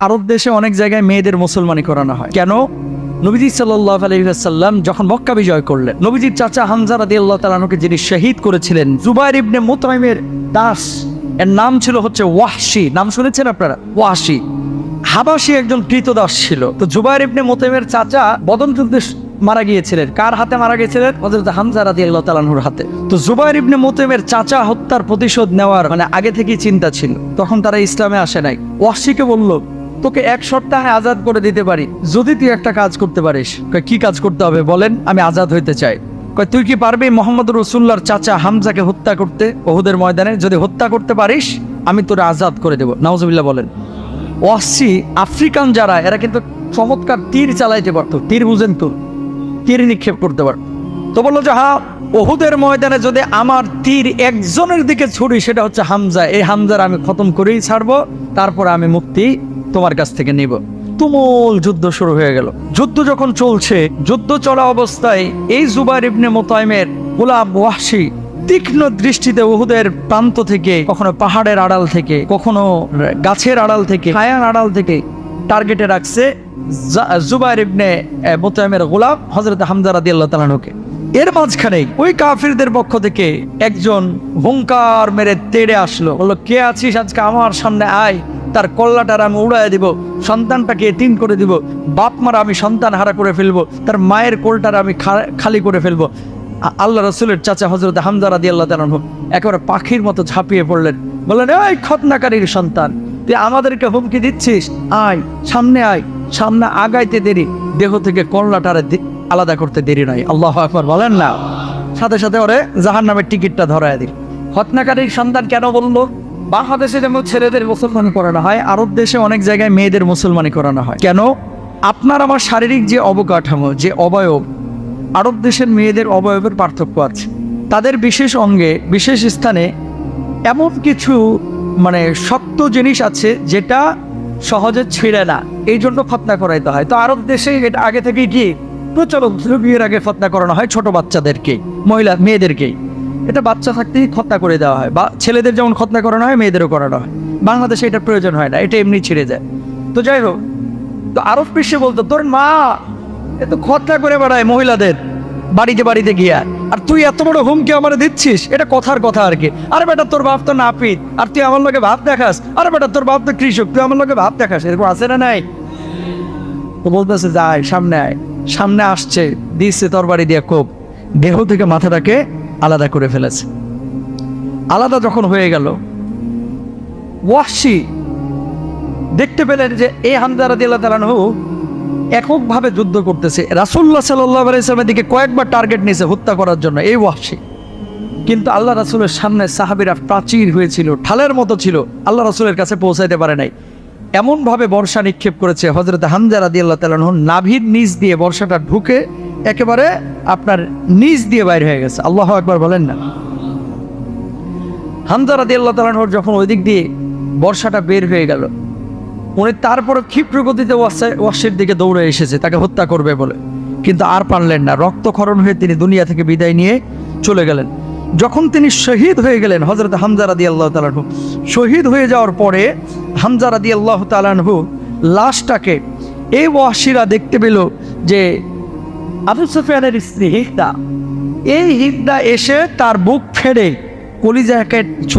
আরব দেশে অনেক জায়গায় মেয়েদের মুসলমানি করানো হয়। কেন? নবীজি সাল্লাহ আলহিহাসাল্লাম যখন মক্কা বিজয় করলেন, নবীজির চাচা হামজা রাদি আল্লাহ তালানুকে যিনি শহীদ করেছিলেন, জুবাইর ইবনে মুতাইমের দাস, এর নাম ছিল হচ্ছে ওয়াহশি। নাম শুনেছেন আপনারা? ওয়াহশি। হাবাসি একজন কৃতদাস ছিল। তো জুবাইর ইবনে মোতেমের চাচা বদন যুদ্ধে মারা গিয়েছিলেন। কার হাতে মারা গিয়েছিলেন? হযরত হামজা রাদিয়াল্লাহু তাআলার হাতে। তো জুবাইর ইবনে মোতেমের চাচা হত্যার প্রতিশোধ নেওয়ার মানে আগে থেকেই চিন্তা ছিল। তখন তারা ইসলামে আসে নাই। ওয়াসিকে বলল তোকে এক সপ্তাহে আজাদ করে দিতে পারি, যদি তুই একটা কাজ করতে পারিস। কি কাজ করতে হবে বলেন? আমি আজাদ হইতে চাই। তুই কি পারবি মোহাম্মদ রসুল্লাহর চাচা হামজাকে হত্যা করতে ওহুদের ময়দানে? যদি হত্যা করতে পারিস, আমি তোরা আজাদ করে দেবো। নাউজুবিল্লাহ বলেন। ওয়াসি, আফ্রিকান যারা, এরা কিন্তু চমৎকার তীর চালাইতে পারতো। তীর বুঝেন তো? তীর নিক্ষেপ করতে পারতো। তো বলল যে হা ওহুদের ময়দানে যদি আমার তীর একজনের দিকে ছুরি, সেটা হচ্ছে হামজা। এই হামজার আমি খতম করেই ছাড়বো, তারপরে আমি মুক্তি তোমার কাছ থেকে নিব। তুমুল যুদ্ধ শুরু হয়ে গেল। যুদ্ধ যখন চলছে, যুদ্ধ চলা অবস্থায় এই জুবাইর ইবনে মোতাইমের গোলাপ ওয়াহশি তীক্ষ্ণ দৃষ্টিতে উহুদের প্রান্ত থেকে, কখনো পাহাড়ের আড়াল থেকে, কখনো গাছের আড়াল থেকে, ছায়ার আড়াল থেকে টার্গেটে রাখছে জুবাইর ইবনে মোতায়েমের গোলাম হজরত হামজা রাদিয়াল্লাহু তাআলাকে এর মাঝখানে ওই কাফিরদের পক্ষ থেকে একজন হুঙ্কার মেরে তেড়ে আসলো। বলল, কে আছিস আজকে আমার সামনে? আয়, তার কল্লাটার আমি উড়াই দিব, সন্তানটাকে তিন করে দিব, বাপ মার আমি সন্তান হারা করে ফেলব, তার মায়ের কোলটার আমি খালি করে ফেলব। আল্লাহ রসুলের চাচা হজরত হামজা রাদি আল্লাহ তালান একেবারে পাখির মতো ঝাঁপিয়ে পড়লেন। বললেন ওই খতনাকারীর সন্তান, তুই আমাদেরকে হুমকি দিচ্ছিস? আয়, সামনে আয়, সামনে আগাইতে দেরি। দেহ থেকে কল্লাটারে আলাদা করতে দেরি নয় আল্লাহ একবার বলেন না। সাথে সাথে ওরে জাহান নামের টিকিটটা ধরায় দিল। হতনাকারীর সন্তান কেন বলল? বাংলাদেশে যেমন ছেলেদের মুসলমানি করানো হয়, আরব দেশে অনেক জায়গায় মেয়েদের মুসলমানি করানো হয়। কেন? আপনার আমার শারীরিক যে অবকাঠামো, যে অবয়ব, আরব দেশের মেয়েদের অবয়বের পার্থক্য আছে। তাদের বিশেষ অঙ্গে, বিশেষ স্থানে এমন কিছু মানে শক্ত জিনিস আছে যেটা সহজে ছিঁড়ে না। এই জন্য ফতনা করাইতে হয়। তো আরব দেশে এটা আগে থেকেই কি? প্রচলন ছিল, বিয়ের আগে ফতনা করানো হয় ছোট বাচ্চাদেরকে মহিলা মেয়েদেরকে। এটা বাচ্চা থাকতেই খতনা করে দেওয়া হয় বা ছেলেদের যেমন খতনা করানো হয় মেয়েদেরও করানো হয়। বাংলাদেশে এটা প্রয়োজন হয় না এটা এমনি ছিঁড়ে যায়। তো যাই হোক তো আরব বিশ্বে বলতো তোর মা এ তো খতনা করে বেড়ায় মহিলাদের বাড়িতে বাড়িতে গিয়া। আর তুই এত বড় হুমকি আমার দিচ্ছিস এটা কথার কথা আর কি। আরে বেটা তোর বাপ তো নাপিত আর তুই আমার লোকে ভাব দেখাস। আরে বেটা তোর বাপ তো কৃষক তুই আমার লোকে ভাব দেখাস এরকম আছে না নাই? তো বলতেছে যাই সামনে আয়। সামনে আসছে দিচ্ছে তরবারি দিয়ে কোপ, দেহ থেকে মাথাটাকে আলাদা করে ফেলেছে। আলাদা যখন হয়ে গেল, ওয়াসি দেখতে পেলেন যে এই হামদারা দিল্লা তালানহু এককভাবে যুদ্ধ করতেছে। রাসুল্লাহ সাল্লাহ আলাইসলামের দিকে কয়েকবার টার্গেট নিয়েছে হত্যা করার জন্য, এই ওয়াসি। কিন্তু আল্লাহ রাসুলের সামনে সাহাবিরা প্রাচীর হয়েছিল, ঠালের মতো ছিল, আল্লাহ রাসুলের কাছে পৌঁছাইতে পারে নাই। এমনভাবে বর্ষা নিক্ষেপ করেছে হজরত হামজা রাদি আল্লাহ তালাহ নাভির নিচ দিয়ে বর্ষাটা ঢুকে একেবারে আপনার নিচ দিয়ে বাইর হয়ে গেছে। আল্লাহ একবার বলেন না। হামজা রাদি আল্লাহ তালাহর যখন ওই দিক দিয়ে বর্ষাটা বের হয়ে গেল, উনি তারপরে ক্ষিপ্র গতিতে ওয়াসা- ওয়াসির দিকে দৌড়ে এসেছে, তাকে হত্যা করবে বলে। কিন্তু আর পারলেন না, রক্তক্ষরণ হয়ে তিনি দুনিয়া থেকে বিদায় নিয়ে চলে গেলেন। যখন তিনি শহীদ হয়ে গেলেন হজরত হামজা রাদি আল্লাহ তালানহু শহীদ হয়ে যাওয়ার পরে হামজা রাদি আল্লাহ তালানহু লাশটাকে এই ওয়াসিরা দেখতে পেল যে আবু সুফিয়ানের স্ত্রী হিকদা। এই হিকদা এসে তার বুক ফেড়ে কলিজাকে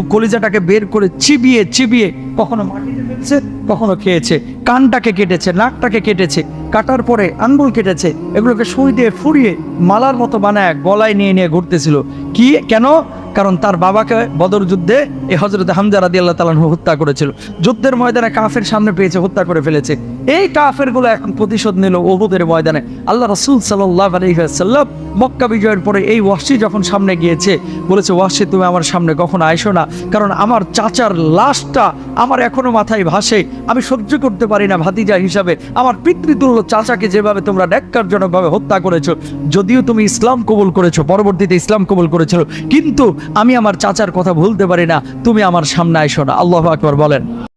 কলিজাটাকে বের করে চিবিয়ে চিবিয়ে কখনো মাটিতে ফেলছে, কখনো খেয়েছে। কানটাকে কেটেছে, নাকটাকে কেটেছে, কাটার পরে আঙ্গুল কেটেছে, এগুলোকে সুই দিয়ে ফুরিয়ে মালার মতো বানায় গলায় নিয়ে নিয়ে ঘুরতেছিল। কি? কেন? কারণ তার বাবাকে বদর যুদ্ধে এ হজরত হামজার আদি আল্লাহ তালু হত্যা করেছিল। যুদ্ধের ময়দানে কাফের সামনে পেয়েছে, হত্যা করে ফেলেছে। এই কাফেরগুলো এখন প্রতিশোধ নিল ওহুদের ময়দানে। আল্লাহ রসুল সাল্লাহ আলহিহাসাল্লাম মক্কা বিজয়ের পরে এই ওয়াসি যখন সামনে গিয়েছে, বলেছে, ওয়াসি, তুমি আমার সামনে কখনো আইসো না, কারণ আমার চাচার লাশটা আমার এখনও মাথায় ভাসে, আমি সহ্য করতে পারি না ভাতিজা হিসাবে। আমার পিতৃতুল্য চাচাকে যেভাবে তোমরা ন্যাক্কারজনকভাবে হত্যা করেছ, যদিও তুমি ইসলাম কবুল করেছ, পরবর্তীতে ইসলাম কবুল করেছ কিন্তু আমি আমার চাচার কথা ভুলতে পারি না, তুমি আমার সামনে আইসো না। আল্লাহ আকবর বলেন।